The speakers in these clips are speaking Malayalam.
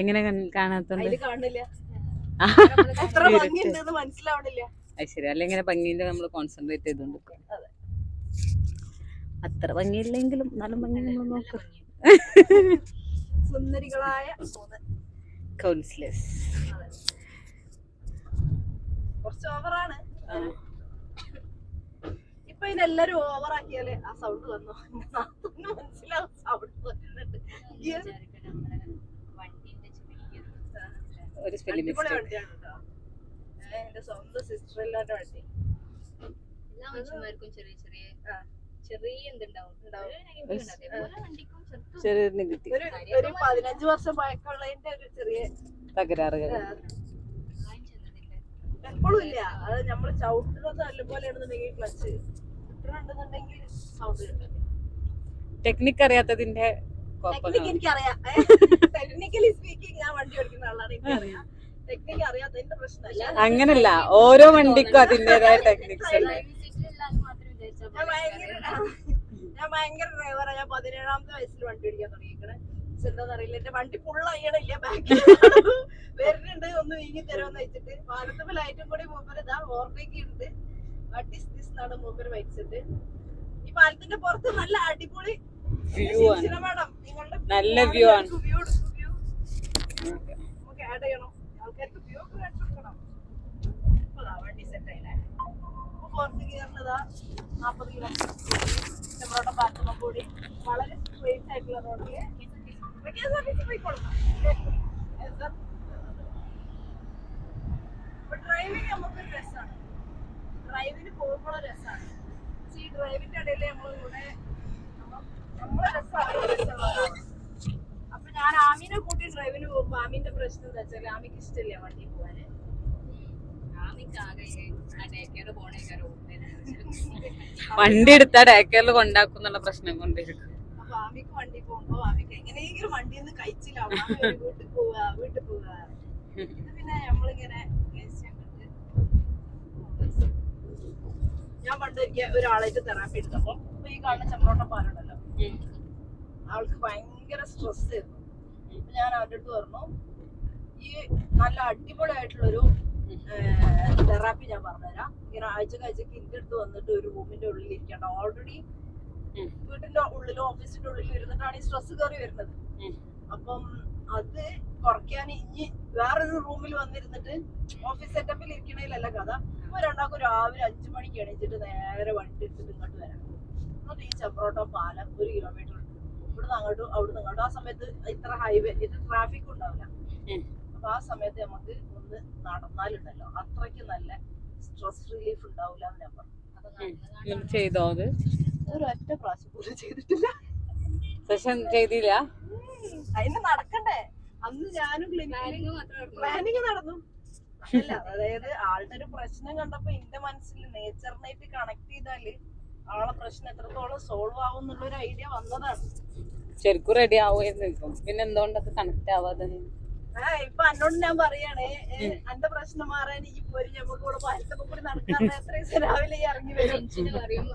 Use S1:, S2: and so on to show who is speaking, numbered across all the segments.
S1: എങ്ങനെ കാണാത്തോണ്ട്?
S2: കാണില്ല എത്ര ഭംഗിയുണ്ടെന്ന് മനസ്സിലാവണില്ല.
S1: അത് ശരി. അല്ല ഇങ്ങനെ ഭംഗിയിൽ നമ്മൾ കോൺസെൻട്രേറ്റ് ചെയ്തുകൊണ്ട്
S2: അതെ.
S1: അത്ര ഭംഗിയില്ലെങ്കിലും നല്ല ഭംഗി നമ്മൾ നോക്കാം.
S2: സുന്ദരികളായ
S1: കൗൺസിലേഴ്സ്.
S2: കുറച്ച് ഓവറാണ് ഇപ്പൊ ഇതിനെല്ലാരും ഓവറാക്കിയാലേ ആ സൗണ്ട് വന്നു? മനസ്സിലാവും സൗണ്ട്
S1: ഒരു സ്പെല്ലിംഗ് മിസ്റ്റേക്ക്
S2: എന്റെ സ്വന്തം സിസ്റ്റർ ഇല്ലാത്ത വണ്ടി.
S3: എല്ലാ മനുഷ്യന്മാർക്കും ചെറിയ ചെറിയ. ചെറിയ എന്തുണ്ടാവും? ഒരു
S2: പതിനഞ്ച് വർഷം പഴക്കമുള്ളതിന്റെ ഒരു ചെറിയ
S1: തകരാറുകൾ.
S2: എപ്പോഴും ഇല്ല. അത് നമ്മൾ ചവിട്ടുന്നത് നല്ലപോലെ ആണെന്നുണ്ടെങ്കിൽ ക്ലച്ച് കിട്ടണമെന്നുണ്ടെങ്കിൽ സൗണ്ട് കിട്ടും
S1: ടെക്നിക്ക് അറിയാത്തതിന്റെ
S2: ടെക്നിക്ക് എനിക്കറിയാം. ടെക്നിക്കലി സ്പീക്കിംഗ് ഞാൻ വണ്ടി ഓടിക്കുന്ന ആളാണ് എനിക്കറിയാം. ടെക്നിക്ക് അറിയാത്തതിന്റെ പ്രശ്നമല്ല
S1: അങ്ങനല്ല ഓരോ വണ്ടിക്കും അതിന്റേതായ ടെക്നിക്സ്
S2: ഞാൻ ഭയങ്കര പതിനേഴാമത്തെ വയസ്സിൽ വണ്ടി ഓടിക്കാൻ അറിയില്ല എന്റെ വണ്ടി ബാക്കിൽ വരുന്നുണ്ട്. ഒന്ന് വീങ്ങി തരുമെന്ന് വെച്ചിട്ട്. കൂടി മൂപ്പര് ഇതാ ഓർമ്മയ്ക്ക് ഉണ്ട് വാട്ട് ഈസ് ദിസ് എന്നാണ് മൂപ്പര് വെച്ചിട്ട് ഈ പാലത്തിന്റെ പുറത്ത് നല്ല അടിപൊളി നിങ്ങളുടെ
S1: നല്ല
S2: വ്യൂ ആണ്. വളരെ സ്ട്രെയിറ്റ് ആയിട്ടുള്ള ഡ്രൈവിംഗ് രസമാണ് ഡ്രൈവിന് പോകുമ്പോൾ രസമാണ് പക്ഷെ ഈ ഡ്രൈവിന്റെ ഇടയിൽ നമ്മൾ കൂടെ നമ്മ- നമ്മളെ രസമാണ് രസമുള്ളതാണ് അപ്പൊ ഞാൻ ആമീനെ കൂട്ടി ഡ്രൈവിന് പോകുമ്പോ ആമീന്റെ പ്രശ്നം എന്താ വെച്ചാൽ ആമിക്ക് ഇഷ്ടമില്ല വണ്ടി പോവാന്.
S1: വണ്ടി എടുത്താ ഡേക്കറിൽ കൊണ്ടാക്കും എന്നുള്ള പ്രശ്നം കൊണ്ടിരിക്കും.
S2: അപ്പൊ ആമിക്ക് വണ്ടി പോകുമ്പോ ആമിക്ക് എങ്ങനെയെങ്കിലും കഴിച്ചില്ലാവും വീട്ടിൽ വീട്ടിൽ പിന്നെ നമ്മളിങ്ങനെ ഞാൻ പണ്ട് എനിക്ക് ഒരാളായിട്ട് തെറാപ്പി എടുത്തപ്പോ ഈ കാണുന്ന ചെമ്പ്രോട്ടം പാലുണ്ടല്ലോ ആൾക്ക് ഭയങ്കര സ്ട്രെസ് ആയിരുന്നു. അപ്പൊ ഞാൻ അവന്റെ അടുത്ത് പറഞ്ഞു ഈ നല്ല അടിപൊളിയായിട്ടുള്ളൊരു തെറാപ്പി ഞാൻ പറഞ്ഞുതരാം. ഇങ്ങനെ ആഴ്ചക്ക് ആഴ്ചക്ക് ഇന്റെ അടുത്ത് വന്നിട്ട് ഒരു റൂമിന്റെ ഉള്ളിൽ ഇരിക്കണ്ട ഓൾറെഡി. വീട്ടിന്റെ ഉള്ളിലും ഓഫീസിന്റെ ഉള്ളിലും ഇരുന്നിട്ടാണ് ഈ സ്ട്രെസ് കയറി വരുന്നത്. അപ്പം അത് കുറയ്ക്കാൻ ഇനി വേറൊരു റൂമിൽ വന്നിരുന്നിട്ട് ഓഫീസ് സെറ്റപ്പിൽ ഇരിക്കണേലല്ല കഥ. ഇപ്പൊ രണ്ടാക്കും രാവിലെ അഞ്ചു മണിക്ക് എണീച്ചിട്ട് നേരെ വണ്ടി എടുത്തിട്ട് ഇങ്ങോട്ട് വരാം. എന്നിട്ട് ഈ ചെമ്പ്രോട്ടം പാലം ഒരു കിലോമീറ്റർ ഇവിടുന്ന് അങ്ങോട്ടും അവിടുന്ന് അങ്ങോട്ടും ആ സമയത്ത് ഇത്ര ഹൈവേ ഇത് ട്രാഫിക് ഉണ്ടാവില്ല. അപ്പൊ ആ സമയത്ത് നമുക്ക് ഒന്ന് നടന്നാലുണ്ടല്ലോ. അത്രയ്ക്ക് നല്ല സ്ട്രെസ് റിലീഫ് ഉണ്ടാവില്ല എന്ന് ഞാൻ പറഞ്ഞു.
S1: ചെയ്തോ അത്?
S2: ഒരു ഒറ്റ പ്രാവശ്യം പോലും ചെയ്തിട്ടില്ല.
S1: സെഷൻ ചെയ്തില്ല?
S2: അതിന് നടക്കണ്ടേ? അന്ന് ഞാനും ക്ലിനിക്കിലും
S3: പ്ലാനിങ് മാത്രമേ
S2: പ്ലാനിങ് നടന്നു. അല്ല അതായത് ആളുടെ ഒരു പ്രശ്നം കണ്ടപ്പോ എന്റെ മനസ്സിൽ നേച്ചറിനായിട്ട് കണക്ട് ചെയ്താൽ ആളെ പ്രശ്നം എത്രത്തോളം സോൾവ് ആവും എന്നുള്ള ഒരു ഐഡിയ വന്നതാണ്.
S1: ശരിക്കും റെഡി ആവുമായിരുന്നു ഇപ്പം. പിന്നെ എന്തുകൊണ്ടൊക്കെ കണക്ട് ആവാതെ?
S2: ആ ഇപ്പൊ അന്നോട് ഞാൻ പറയണേ എന്റെ പ്രശ്നം മാറാൻ ഈ പോരി നമുക്ക് ഇവിടെ പാലത്തൊക്കെ കൂടി നടക്കാൻ എത്ര ദിവസം രാവിലെ ഈ ഇറങ്ങി വരും.
S3: പറയും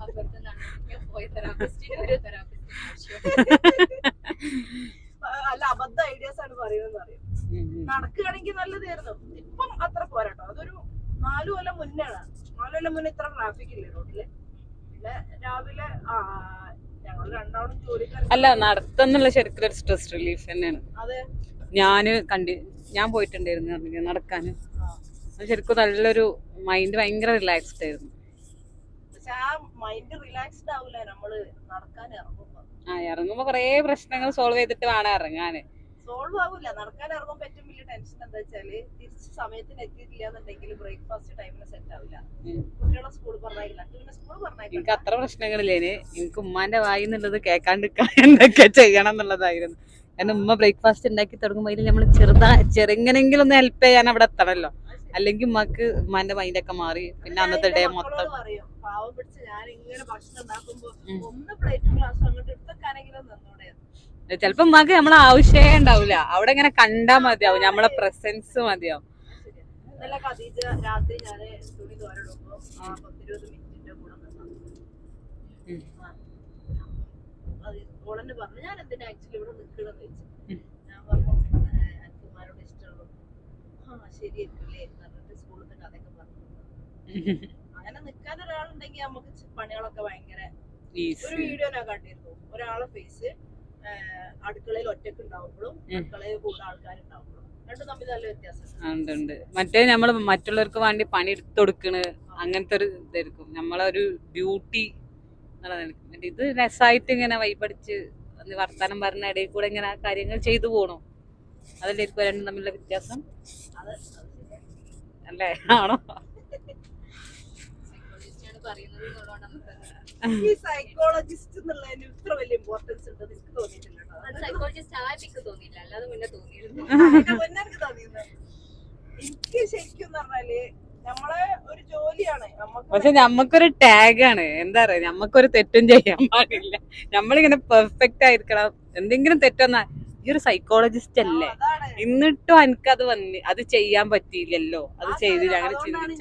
S2: അല്ല അബദ്ധ ഐഡിയാസ് ആണ് പറയുന്നത്
S1: അറിയാം.
S2: നടക്കുകയാണെങ്കിൽ നല്ലതായിരുന്നു. ഇപ്പം അത്ര പോരാട്ടോ. അതൊരു നാലു കൊല്ലം മുന്നേ നാലു കൊല്ലം മുന്നേ ഇത്ര ട്രാഫിക് ഇല്ലേ റോഡിൽ പിന്നെ രാവിലെ ആ ഞങ്ങൾ രണ്ടാളും ജോലിക്കാർ
S1: അല്ല നടത്തുന്നുള്ള ശരിക്കും ഒരു സ്ട്രെസ് റിലീഫ് തന്നെയാണ്. ഞാൻ കണ്ടി ഞാൻ പോയിട്ടുണ്ടായിരുന്നു പറഞ്ഞില്ലേ, നടക്കാൻ ശരിക്കും നല്ലൊരു മൈൻഡ് ഭയങ്കര റിലാക്സ്ഡ് ആയിരുന്നു.
S2: ആ ഇറങ്ങുമ്പോ.
S1: കൊറേ പ്രശ്നങ്ങൾ സോൾവ് ചെയ്തിട്ട് വേണം ഇറങ്ങാന്.
S2: സോൾവ് ആവൂല നടക്കാൻ ഇറങ്ങുമ്പോ ഏറ്റവും വലിയ ടെൻഷൻ എന്താ വെച്ചാൽ തിരിച്ച് സമയത്തിന് എത്തിയിട്ടില്ല എന്നുണ്ടെങ്കിൽ ബ്രേക്ക്ഫാസ്റ്റ് ടൈമിന് സെറ്റ് ആവില്ല. കുട്ടികളെ സ്കൂൾ പറഞ്ഞില്ല പിന്നെ സ്കൂൾ
S1: എനിക്ക് അത്ര പ്രശ്നങ്ങളില്ലേ എനിക്ക് ഉമ്മാന്റെ വായി എന്നുള്ളത് കേൾക്കാണ്ടിരിക്കാൻ എന്തൊക്കെ ചെയ്യണം എന്നുള്ളതായിരുന്നു കാരണം ഉമ്മ ബ്രേക്ക്ഫാസ്റ്റ് ഉണ്ടാക്കി തുടങ്ങുമ്പോൾ അതിൽ നമ്മൾ ചെറുതാ ചെറുങ്ങനെങ്കിലും ഒന്ന് ഹെൽപ്പ് ചെയ്യാൻ അവിടെ എത്തണമല്ലോ അല്ലെങ്കിൽ ഉമ്മക്ക് ഉമ്മാന്റെ മൈൻഡൊക്കെ മാറി. പിന്നെ അന്നത്തെ ഡേ മൊത്തം
S2: പറയും പാവം പിടിച്ച് ഞാൻ ഇങ്ങനെ ഭക്ഷണം ഉണ്ടാക്കുമ്പോ ഒന്ന് പ്ലേറ്റ് ഗ്ലാസ് അങ്ങോട്ട് നിന്നൂടെ.
S1: ചിലപ്പോ ഉമ്മാക്ക് നമ്മളെ ആവശ്യമേ ഉണ്ടാവില്ല അവിടെ ഇങ്ങനെ കണ്ടാ മതിയാവും. നമ്മളെ പ്രസൻസ് മതിയാവും.
S2: രാത്രി ഞാൻ തുണി തോരടുമ്പോ ആ പത്തിരുപത് മിനിറ്റിന്റെ കൂടെ ഓളെന്നെ പറഞ്ഞു. ഞാൻ എന്തിനാ ആക്ച്വലി ഇവിടെ നിൽക്കണമെന്ന് ചോദിച്ചു. ഞാൻ പറഞ്ഞു അനക്കുമാരോട് ഇഷ്ടമുള്ളൂ. ആ ശരിയായിരിക്കുമല്ലേ? എന്ന് പറഞ്ഞിട്ട് സ്കൂളിലത്തെ കഥയൊക്കെ പറഞ്ഞു. അങ്ങനെ നിൽക്കാൻ ഒരാളുണ്ടെങ്കിൽ നമുക്ക് പണികളൊക്കെ ഭയങ്കര ഒരു വീഡിയോ ഞാൻ കണ്ടിരുന്നു. ഒരാളെ ഫേസ് അടുക്കളയിൽ ഒറ്റയ്ക്ക് ഉണ്ടാവുമ്പോഴും. അടുക്കളയിൽ കൂടെ ആൾക്കാരുണ്ടാവുമ്പോഴും രണ്ടും തമ്മിൽ നല്ല വ്യത്യാസം
S1: ഉണ്ട് ഉണ്ട്. മറ്റേ നമ്മൾ മറ്റുള്ളവർക്ക് വേണ്ടി പണി എടുത്തു കൊടുക്കണ് അങ്ങനത്തെ ഒരു ഇതായിരിക്കും. നമ്മളൊരു ബ്യൂട്ടി ഇത് രസമായിട്ട് ഇങ്ങനെ വൈപടിച്ച് വർത്തമാനം വർത്താനം പറഞ്ഞ ഇടയിൽ കൂടെ ഇങ്ങനെ കാര്യങ്ങൾ ചെയ്തു പോണു. അതല്ലായിരിക്കും രണ്ടും തമ്മിലുള്ള വ്യത്യാസം. അല്ലേ? ആണോ?
S3: പറയുന്നത്
S2: ഈ സൈക്കോളജിസ്റ്റ് എന്നുള്ളതിന് ഇത്ര വലിയ ഇമ്പോർട്ടൻസ് ഉണ്ടെന്ന് എനിക്ക് തോന്നിയിട്ടില്ല
S3: സൈക്കോളജിസ്റ്റ് ആയിട്ട് തോന്നിയില്ല. അല്ലാതെ മുന്നേ തോന്നിയിരുന്നു.
S2: മുന്നേ എനിക്ക് തോന്നിയത് എനിക്ക് ശരിക്കും പറഞ്ഞാൽ നമ്മളെ ഒരു ജോലിയാണ്. നമുക്ക്
S1: പക്ഷെ നമ്മക്കൊരു ടാഗ് ആണ്. എന്താ പറയാ നമ്മക്കൊരു തെറ്റും ചെയ്യാൻ പാടില്ല. നമ്മളിങ്ങനെ പെർഫെക്റ്റ് ആയിരിക്കണം. എന്തെങ്കിലും തെറ്റൊന്നാ ഈ ഒരു സൈക്കോളജിസ്റ്റ് അല്ലേ?
S2: എന്നിട്ടും
S1: എന്നിട്ടും അത് വന്നി അത് ചെയ്യാൻ പറ്റിയില്ലല്ലോ. അത് ചെയ്തില്ല അങ്ങനെ
S2: അതുകൊണ്ടാണ്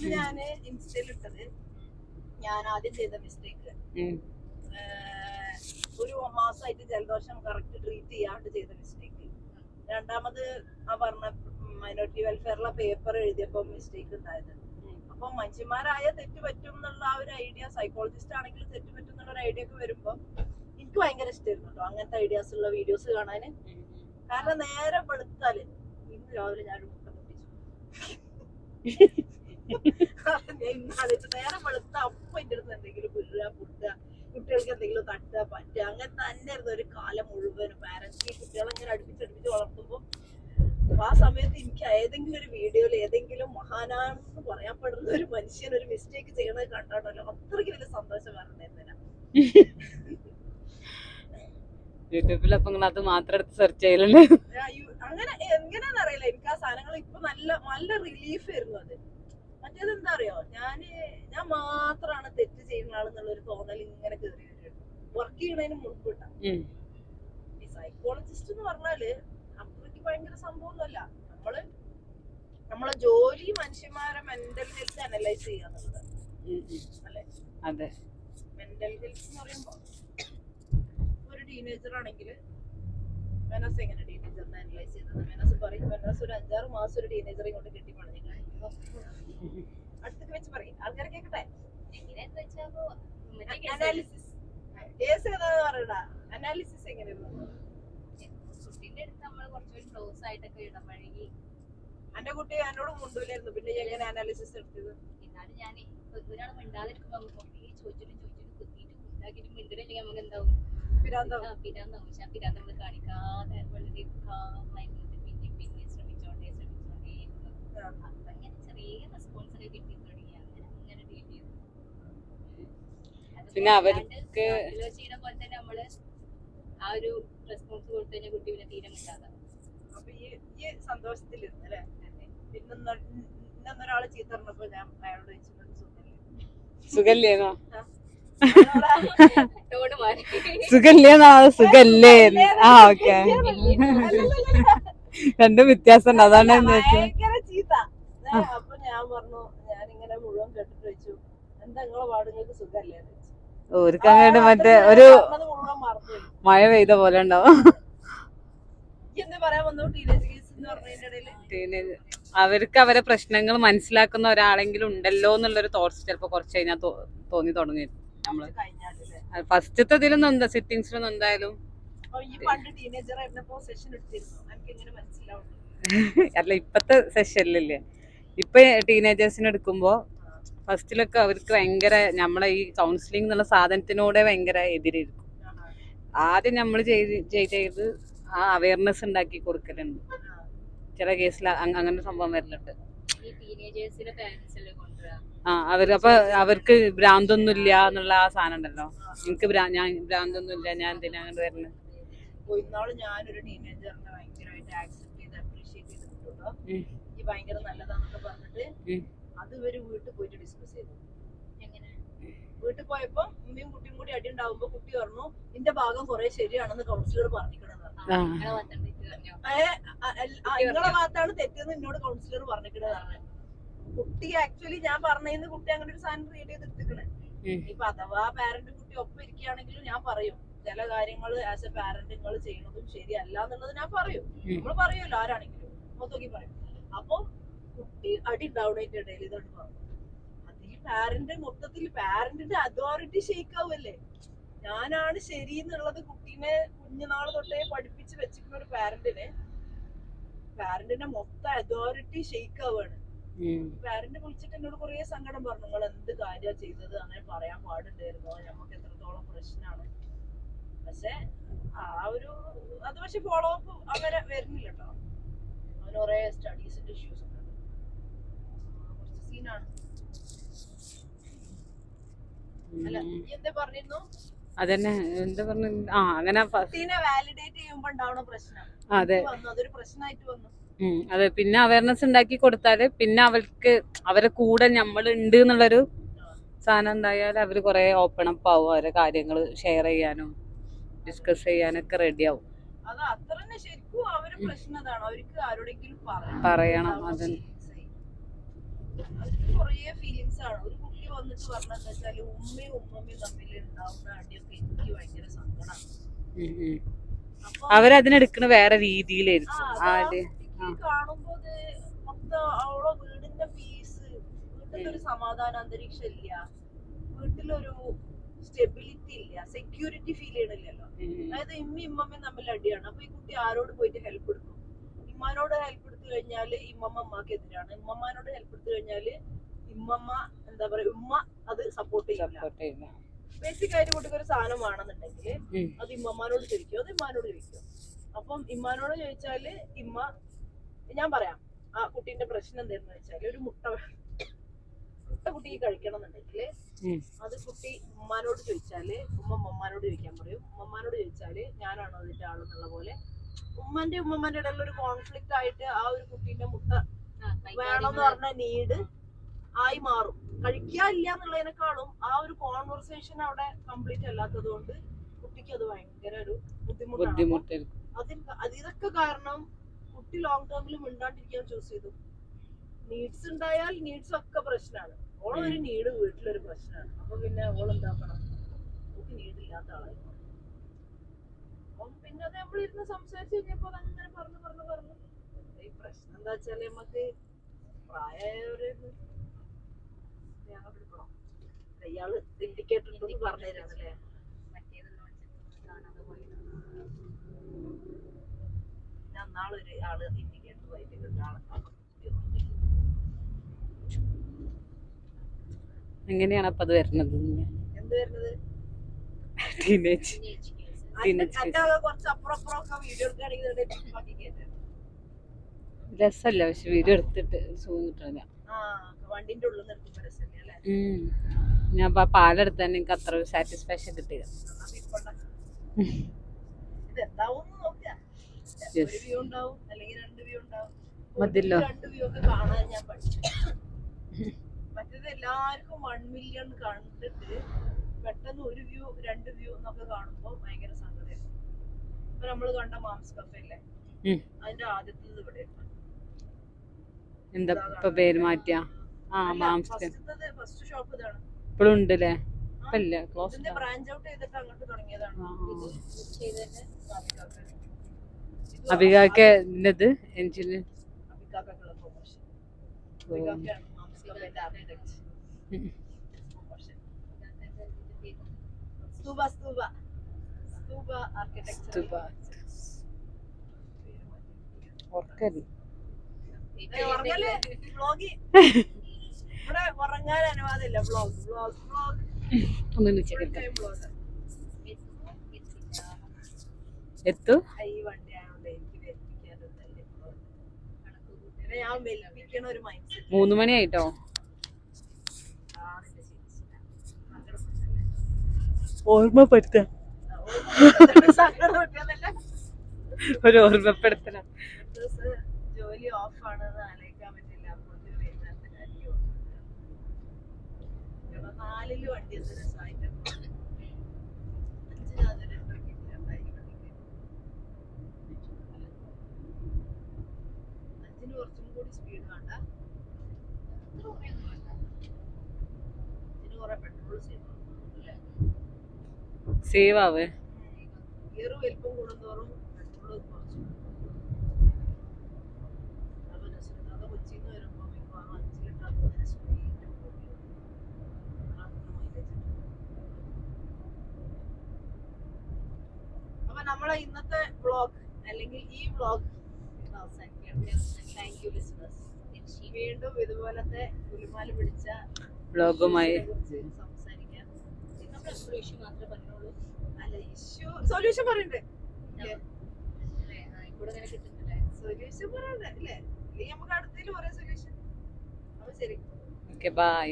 S1: ചിന്തിച്ചല്ലോ
S2: ഞാൻ ഇൻസ്റ്റയിൽ ഇട്ടത് ഞാൻ ആദ്യം ചെയ്ത മിസ്റ്റേക്ക് ഒരു മാസമായിട്ട് ജലദോഷം കറക്റ്റ് ട്രീറ്റ് ചെയ്യാണ്ട് ചെയ്ത മിസ്റ്റേക്ക് രണ്ടാമത് ആ പറഞ്ഞ മൈനോറിറ്റി വെൽഫെയറിലെ പേപ്പർ എഴുതിയപ്പോ മിസ്റ്റേക്ക് ഉണ്ടായത്. അപ്പൊ മനുഷ്യന്മാരായ തെറ്റ് പറ്റും എന്നുള്ള ആ ഒരു ഐഡിയ സൈക്കോളജിസ്റ്റ് ആണെങ്കിൽ തെറ്റ് പറ്റും എന്നുള്ള ഒരു ഐഡിയ ഒക്കെ വരുമ്പോ എനിക്ക് ഭയങ്കര ഇഷ്ടമായിരുന്നു കേട്ടോ അങ്ങനത്തെ ഐഡിയാസ് ഉള്ള വീഡിയോസ് കാണാന്. കാരണം നേരെ വെളുത്താൽ ഇന്ന് രാവിലെ ഞാൻ മുട്ട പൊട്ടിച്ചു. നേരെ വെളുത്ത അപ്പൊ എന്റെ അടുത്ത് എന്തെങ്കിലും പുല്ലുക പുട്ടുക കുട്ടികൾക്ക് എന്തെങ്കിലും തട്ടുക പറ്റുക അങ്ങനെ തന്നെയായിരുന്നു ഒരു കാലം മുഴുവൻ പാരന്റ്സ് ഈ കുട്ടികളെ ഇങ്ങനെ അടുപ്പിച്ചടുപ്പിച്ച് വളർത്തുമ്പോ അപ്പൊ ആ സമയത്ത് എനിക്ക് ഏതെങ്കിലും ഒരു വീഡിയോയിൽ ഏതെങ്കിലും മഹാനാണെന്ന് പറയാൻ പെടുന്ന ഒരു മനുഷ്യൻ ഒരു മിസ്റ്റേക്ക് ചെയ്യണത് കണ്ടോണ്ടല്ലോ അത്രയ്ക്ക് വലിയ സന്തോഷം വരണ്ടായിരുന്നില്ല.
S1: യൂട്യൂബിൽ അപ്പൊ നിങ്ങൾ അത് മാത്രം എടുത്ത് സെർച്ച് ചെയ്യലുണ്ട്.
S2: അങ്ങനെ എങ്ങനെയാന്ന് അറിയില്ല. എനിക്ക് ആ സാധനങ്ങൾ ഇപ്പൊ നല്ല നല്ല റിലീഫ് ആയിരുന്നു അത്. മറ്റേത് എന്താ അറിയോ ഞാൻ ഞാൻ മാത്രമാണ് തെറ്റ് ചെയ്യുന്ന ആളെന്നുള്ള ഒരു തോന്നൽ ഇങ്ങനെ കയറി വരുന്നുണ്ട് വർക്ക് ചെയ്യണതിന് മുൻപിട്ട ഈ സൈക്കോളജിസ്റ്റ് എന്ന് പറഞ്ഞാൽ അത്രയ്ക്ക് ഭയങ്കര സംഭവമൊന്നുമല്ല. നമ്മൾ നമ്മളെ ജോലി മനുഷ്യന്മാരെ മെന്റൽ ഹെൽത്ത് അനലൈസ് ചെയ്യാന്നുള്ളത്. അല്ലെ?
S1: അതെ.
S2: മെന്റൽ ഹെൽത്ത് എന്ന് പറയുമ്പോ ഒരു ടീനേജർ ആണെങ്കിൽ മെനസ് എങ്ങനെ ടീനേജറിനെ അനലൈസ് ചെയ്തത് മെനസ് പറയും മെനസ് ഒരു അഞ്ചാറ് മാസം ഒരു ടീനേജറെ കൊണ്ട് കെട്ടി പണിഞ്ഞു അടുത്തേക്ക് വെച്ച് പറയും. ആൾക്കാരെ കേക്കട്ടെ? അനാലിസിസ് കേസ് ഏതാന്ന് പറയണ അനാലിസിസ് എങ്ങനെയായിരുന്നു?
S3: കുട്ടീന്റെ അടുത്ത് നമ്മൾ കുറച്ചുകൂടി ക്ലോസ് ആയിട്ടൊക്കെ ഇടപഴകി
S2: എന്റെ കുട്ടി എന്നോട് മുണ്ടൂലായിരുന്നു. പിന്നെ എങ്ങനെ അനാലിസിസ് എടുത്തത്.
S3: എന്നാലും ഞാൻ ഒരാൾ മിണ്ടാതിരിക്കുമ്പോ നമുക്ക് കുറേ ചോദിച്ചിട്ടും ചോദിച്ചിട്ടും കുത്തിയിട്ടും ഇതാക്കിയിട്ടും മിണ്ടില്ലെങ്കിൽ നമുക്ക് എന്താവും?
S2: പിരാന്താവും
S3: പക്ഷെ ആ പിരാന്ത് നമ്മൾ കാണിക്കാതെ വളരെ കാമായി പിന്നെ പിന്നെ ശ്രമിച്ചോണ്ടേ ശ്രമിച്ചോണ്ടേ റെസ്പോൺസ് ഒക്കെ കിട്ടി തുടങ്ങി? അങ്ങനെ അങ്ങനെ ഡീൽ ചെയ്തു.
S1: പിന്നെ അവർക്ക്
S3: ചെയ്യുന്ന പോലെ തന്നെ നമ്മൾ ആ ഒരു റെസ്പോൺസ് കൊടുത്തു കഴിഞ്ഞാൽ കുട്ടി പിന്നെ തീരെ മിണ്ടാതെ
S2: അപ്പൊ ഈ ഈ സന്തോഷത്തിലിരുന്നു അല്ലേ? പിന്നെ ഇന്നൊരാൾ ചീത്ത പറഞ്ഞപ്പോ ഞാൻ അയാളോട് ചോദിച്ചിട്ടുണ്ട്
S1: സുഖല്ലേന്നോ? സുഖല്ലേ. ആ ഓക്കെ. രണ്ടും വ്യത്യാസം ഉണ്ട് അതാണ് ഞാൻ ചോദിച്ചത്.
S2: ഞാൻ പറഞ്ഞു ഞാൻ ഇങ്ങനെ മുഴുവൻ കേട്ടിട്ട് വെച്ചു എന്താ നിങ്ങളെ പാടുകൾക്ക് സുഖമല്ലേ.
S1: ഓർക്ക് അങ്ങോട്ട് മറ്റേ ഒരു മഴ പെയ്ത പോലെ ഉണ്ടാവും. അവർക്ക് അവരെ പ്രശ്നങ്ങൾ മനസ്സിലാക്കുന്ന ഒരാളെങ്കിലും ഉണ്ടല്ലോ എന്നുള്ളൊരു തോട്ട്സ് ചിലപ്പോ കുറച്ച് കഴിഞ്ഞാൽ തോന്നി തുടങ്ങി
S2: നമ്മൾ.
S1: ഫസ്റ്റത്തെ ഇതിലൊന്നും എന്താ? സിറ്റിങ്സിലൊന്നും എന്തായാലും അല്ല ഇപ്പത്തെ സെഷനിലില്ലേ ഇപ്പൊ ടീനേജേഴ്സിന് എടുക്കുമ്പോ ഫസ്റ്റിലൊക്കെ അവർക്ക് ഭയങ്കര നമ്മളെ ഈ കൗൺസിലിംഗ് എന്നുള്ള സാധനത്തിനോടെ ഭയങ്കര എതിരിരിക്കും ആദ്യം നമ്മൾ ചെയ്ത് ചെയ്ത് ചെയ്ത് ആ അവയർനെസ് ഉണ്ടാക്കി കൊടുക്കലുണ്ട്. ചില കേസിൽ അങ്ങനെ സംഭവം വരലുണ്ട്.
S3: കൊണ്ടുവരാ?
S1: ആ അവർ അപ്പൊ അവർക്ക് ഭ്രാന്തൊന്നും ഇല്ല എന്നുള്ള ആ സാധനം ഉണ്ടല്ലോ. എനിക്ക് ഞാൻ ഭ്രാന്തൊന്നും ഇല്ല ഞാൻ എന്തിനാ അങ്ങോട്ട് വരുന്നത്
S2: ഞാനൊരു ടീനേജറിനെ ഭയങ്കരമായിട്ട് ആക്സെപ്റ്റ് ചെയ്ത് അപ്രീഷിയേറ്റ് ചെയ്തിട്ടുണ്ടോ ഈ ഭയങ്കര നല്ലതാന്നൊക്കെ പറഞ്ഞിട്ട്. അത് ഇവർ വീട്ടിൽ പോയിട്ട് ഡിസ്കസ് ചെയ്തു.
S3: എങ്ങനെ?
S2: വീട്ടിൽ പോയപ്പോ ഉമ്മയും കുട്ടിയും കൂടി അടി ഉണ്ടാവുമ്പോ കുട്ടി പറഞ്ഞു നിന്റെ ഭാഗം കുറെ ശരിയാണെന്ന് കൗൺസിലർ പറഞ്ഞിക്കണെന്ന്.
S3: നിങ്ങളെ
S2: ഭാഗത്താണ് തെറ്റെന്ന് എന്നോട് കൗൺസിലർ പറഞ്ഞിക്കണെന്ന് പറഞ്ഞു. കുട്ടി ആക്ച്വലി ഞാൻ പറഞ്ഞതിന് കുട്ടി അങ്ങനെ ഒരു സാധനം റീഡ് ചെയ്ത് എടുത്തിക്കണേ. ഇപ്പൊ അഥവാ പാരന്റ് കുട്ടി ഒപ്പം ഇരിക്കുകയാണെങ്കിലും ഞാൻ പറയും ചില കാര്യങ്ങൾ ആസ് എ പാരന്റ് നിങ്ങൾ ചെയ്യുന്നതും ശരിയല്ല എന്നുള്ളത് ഞാൻ പറയും. നമ്മൾ പറയുമല്ലോ ആരാണെങ്കിലും. മൊത്തക്കി പറയും. അപ്പൊ കുട്ടി അടി ഉണ്ടാവുന്നതിന്റെ ഇടയിൽ ഇതാണ് പറഞ്ഞു അത് ഈ പാരന്റ് മൊത്തത്തിൽ പാരന്റിന്റെ അതോറിറ്റി ഷെയ്ക്ക് ആവുമല്ലേ ഞാനാണ് ശരി എന്നുള്ളത് കുട്ടീനെ കുഞ്ഞുനാൾ തൊട്ടേ പഠിപ്പിച്ച് വെച്ചിരിക്കുന്ന ഒരു പാരന്റിനെ പാരന്റിന്റെ മൊത്തം അതോറിറ്റി ഷെയ്ക്ക്
S1: ആവാണ്.
S2: പാരന്റ് വിളിച്ചിട്ട് എന്നോട് കുറേ സങ്കടം പറഞ്ഞു. നിങ്ങൾ എന്ത് കാര്യ ചെയ്തത്? അങ്ങനെ പറയാൻ പാടുണ്ടായിരുന്നോ? ഞമ്മക്ക് എത്രത്തോളം പ്രശ്നമാണ് പക്ഷെ ആ ഒരു അത് പക്ഷെ ഫോളോ അപ്പ് അവരെ വരുന്നില്ല കേട്ടോ അവന് കുറെ ഇഷ്യൂസ് ഉണ്ട്. കുറച്ച് സീനാണ് അല്ല നീ എന്താ പറഞ്ഞിരുന്നു?
S1: അതന്നെ എന്താ പറഞ്ഞ ആ അങ്ങനെ
S2: വാലിഡേറ്റ് ചെയ്യുമ്പോൾ ഉണ്ടാവുന്ന പ്രശ്നം.
S1: അതെ.
S2: അതൊരു പ്രശ്നമായിട്ട് വന്നു.
S1: അതെ. പിന്നെ അവയർനെസ് ഉണ്ടാക്കി കൊടുത്താൽ പിന്നെ അവർക്ക് അവരെ കൂടെ നമ്മൾ ഉണ്ട് എന്നുള്ളൊരു സാധനം ഉണ്ടായാൽ അവർ കുറെ ഓപ്പൺ അപ്പ് ആവും അവരെ കാര്യങ്ങൾ ഷെയർ ചെയ്യാനും ഡിസ്കസ് ചെയ്യാനൊക്കെ റെഡി ആവും.
S2: അത് അത്ര തന്നെ ശരിക്കും അവർ പ്രശ്നം അതാണ്. അവർക്ക് ആരോടെങ്കിലും പറയണം.
S1: അതന്നെ.
S2: അവർക്ക് കുറേ ഫീലിങ്സ് ആണ്. ഒരു കുട്ടി വന്നിട്ട് പറഞ്ഞെന്ന് വെച്ചാൽ ഉമ്മയും ഉമ്മമ്മയും തമ്മിൽ ഉണ്ടാവുന്ന അടിയൊക്കെ എനിക്ക് ഭയങ്കര സങ്കടമാണ്
S1: അവരതിനെടുക്കണ വേറെ രീതിയിലായിരിക്കും.
S2: അത് കാണുമ്പോ മൊത്തം അവളെ വീടിന്റെ പീസ് വീട്ടിലൊരു സമാധാന അന്തരീക്ഷം ഇല്ല. വീട്ടിലൊരു സ്റ്റെബിലിറ്റി ഇല്ല സെക്യൂരിറ്റി ഫീൽ ചെയ്യണില്ലല്ലോ. അതായത് ഇമ്മി ഇമ്മമ്മയും തമ്മിൽ അടിയാണ്. അപ്പൊ ഈ കുട്ടി ആരോട് പോയിട്ട് ഹെൽപ്പ് എടുക്കും? ഇമ്മാനോട് ഹെൽപ്പ് എടുത്തു കഴിഞ്ഞാൽ ഇമ്മമ്മ അമ്മയ്ക്ക് എതിരാണ്. ഇമ്മമ്മാനോട് ഹെൽപ്പ് എടുത്തു കഴിഞ്ഞാൽ ഇമ്മമ്മ എന്താ പറയാ ഉമ്മ അത് സപ്പോർട്ട് ചെയ്യില്ല. ബേസിക് ആയിട്ട് കുട്ടിക്ക് ഒരു സാധനം വേണമെന്നുണ്ടെങ്കിൽ അത് ഇമ്മമാനോട് ചോദിക്കും. അത് ഇമ്മാനോട് ചോദിക്കും. അപ്പം ഇമ്മാനോട് ചോദിച്ചാൽ ഇമ്മ ഞാൻ പറയാം ആ കുട്ടീന്റെ പ്രശ്നം എന്തായിരുന്നു വെച്ചാൽ ഒരു മുട്ട മുട്ട കുട്ടിക്ക് കഴിക്കണം എന്നുണ്ടെങ്കിൽ
S1: ഉം.
S2: അത് കുട്ടി ഉമ്മാനോട് ചോദിച്ചാൽ ഉമ്മ ഉമ്മാനോട് ചോദിക്കാൻ പറയും. ഉമ്മമാനോട് ചോദിച്ചാൽ ഞാനാണോ അതിന്റെ ആളെന്നുള്ള പോലെ. ഉമ്മന്റെ ഉമ്മമാന്റെ ഇടയിൽ ഒരു കോൺഫ്ലിക്ട് ആയിട്ട് ആ ഒരു കുട്ടീന്റെ മുട്ട വേണമെന്ന് പറഞ്ഞ നീഡ് ആയി മാറും. കഴിക്കാനില്ല എന്നുള്ളതിനേക്കാളും ആ ഒരു കോൺവെർസേഷൻ അവിടെ കംപ്ലീറ്റ് അല്ലാത്തത് കൊണ്ട് കുട്ടിക്ക് അത് ഭയങ്കര ഒരു ബുദ്ധിമുട്ടാണ്. അതിൽ ഇതൊക്കെ കാരണം കുട്ടി ലോങ് ടേമിൽ മിണ്ടാണ്ടിരിക്കാൻ ചൂസ് ചെയ്തു. നീഡ്സ് ഉണ്ടായാൽ നീഡ്സ് ഒക്കെ പ്രശ്നമാണ്. ഓളൊരു നീട് വീട്ടിലൊരു പ്രശ്നമാണ് അപ്പൊ പിന്നെ ഓളെന്താക്കണം? ഓക്ക് നീടില്ലാത്ത ആളായി. അപ്പം പിന്നെ അത് നമ്മളിരുന്ന് സംസാരിച്ച് കഴിഞ്ഞപ്പോ അതങ്ങനെ പറഞ്ഞു പറഞ്ഞു പറഞ്ഞു. ഈ പ്രശ്നം എന്താ വെച്ചാൽ നമുക്ക് പ്രായമായവര് ഞങ്ങൾ എടുക്കണം. ഇയാൾ ഇൻഡിക്കേറ്റർ ഉണ്ടെന്ന് പറഞ്ഞു തരാണല്ലേ ഞാൻ നാളൊരു ആൾ ഇൻഡിക്കേറ്റർ ആയിട്ട് കിട്ടുന്ന ആളെ
S1: എങ്ങനെയാണ് അപ്പൊ അത് വരുന്നത്
S2: എന്ത് വരുന്നത്
S1: ടീനേജ്
S2: അതിന്റെ
S1: Teenage
S2: അതിന്റെ വക കുറച്ച് അപ്പുറം അപ്പുറം ഒക്കെ വീഡിയോ അപ്പൊ അത് വരുന്നത്. രസല്ല
S1: രസമല്ല പക്ഷെ വീഡിയോ എടുത്തിട്ട് സുഖം കിട്ടില്ല. ഞാൻ ഇപ്പൊ ആ പാലെടുത്താൽ എനിക്ക് അത്ര സാറ്റിസ്ഫാക്ഷൻ കിട്ടില്ല
S2: എന്നാ എല്ലാവർക്കും വൺ മില്യൺ കണ്ടിട്ട് പെട്ടെന്ന് ഒരു വ്യൂ രണ്ട് വ്യൂ എന്നൊക്കെ കാണുമ്പോൾ ഭയങ്കര സങ്കടമായിരുന്നു ഇപ്പൊ നമ്മൾ കണ്ട മാംസ് കഫേ അല്ലേ
S1: ഉം.
S2: അതിന്റെ ആദ്യത്തേത് ഇവിടെ.
S1: എന്താ ഇപ്പൊ പേര് മാറ്റിയ ആ മാംസ്
S2: ഫസ്റ്റ് ഷോപ്പ് ഇതാണ്
S1: ഇപ്പോഴും ഉണ്ട് അല്ലേ ഇല്ല ക്ലോസ്
S2: ബ്രാഞ്ച് ഔട്ട് ചെയ്തിട്ട് അങ്ങോട്ട് തുടങ്ങിയതാണ് അബികാക്ക. promotion. മാംസ് കഫേന്റെ. സ്തൂപ സ്തൂപ സ്തൂപ ഈ- ഇവിടെ ഉറങ്ങാൻ അനുവാദമില്ല. വ്ളോഗ് വ്ളോഗ് വ്ളോഗ്
S1: ഒന്ന് വിളിച്ചേക്കാം
S2: ടൈം വ്ളോഗ്
S1: എത്തു?
S2: ഈ വണ്ടി ആയതുകൊണ്ട് എനിക്ക് വെൽപ്പിക്കാനൊന്നല്ലേ പിന്നെ ഞാൻ വെൽപ്പിക്കണ ഒരു മൈൻഡ് സെറ്റ്
S1: മൂന്ന് മണിയായിട്ടോ
S2: ആണ് എന്റെ ചിന്ത സങ്കടപ്പെട്ടല്ലേ
S1: ഓർമ്മപ്പെടുത്ത
S2: സങ്കടം കിട്ടിയതല്ല
S1: ഒരു ഓർമ്മപ്പെടുത്തല
S2: ദിവസം ജോലി ഓഫ് ആണെന്ന് ആലോചിക്കാൻ പറ്റില്ല അപ്പോഴത്തേക്ക് വൈകുന്നേരത്തെ കാര്യം കാരണം നാലിൽ വണ്ടി. എന്ത് രസമായിട്ട് അഞ്ച് ഞാൻ ഒരു ഇട്ടിട്ടില്ല ഈ അഞ്ചിന് കുറച്ചും കൂടി സ്പീഡ് വേണ്ട അത്ര കുറയൊന്നും വേണ്ട അഞ്ചിന് കുറെ പെട്രോൾ സേവ്
S1: സേവ് ആവേ
S2: ഗിയർ വലിപ്പം കൂടുന്തോറും പെട്രോൾ കുറച്ചു അപ്പൊ നസ്രിതാത്ത കൊച്ചിയിൽ നിന്ന് വരുമ്പോ മിക്കവാറും അഞ്ച് ലിറ്റർ അങ്ങനെ സ്പീഡ് ആവേ നമ്മളെ ഇന്നത്തെ വ്ളോഗ് അല്ലെങ്കിൽ ഈ വ്ളോഗ് അവസാനിക്കുകയാണ്. താങ്ക് യു ലിസ്ണേഴ്സ് വീണ്ടും ഇതുപോലത്തെ പുലിമാൽ പിടിച്ച വ്ളോഗുമായി സംസാരിക്കാം. സൊല്യൂഷൻ പറയണ്ടേ? ഇല്ലേ? സൊല്യൂഷൻ പറയണ്ടേ ഇല്ലെങ്കിൽ നമുക്ക് അടുത്തതിൽ പറയാം സൊല്യൂഷൻ അപ്പൊ ശരി.
S1: Okay bye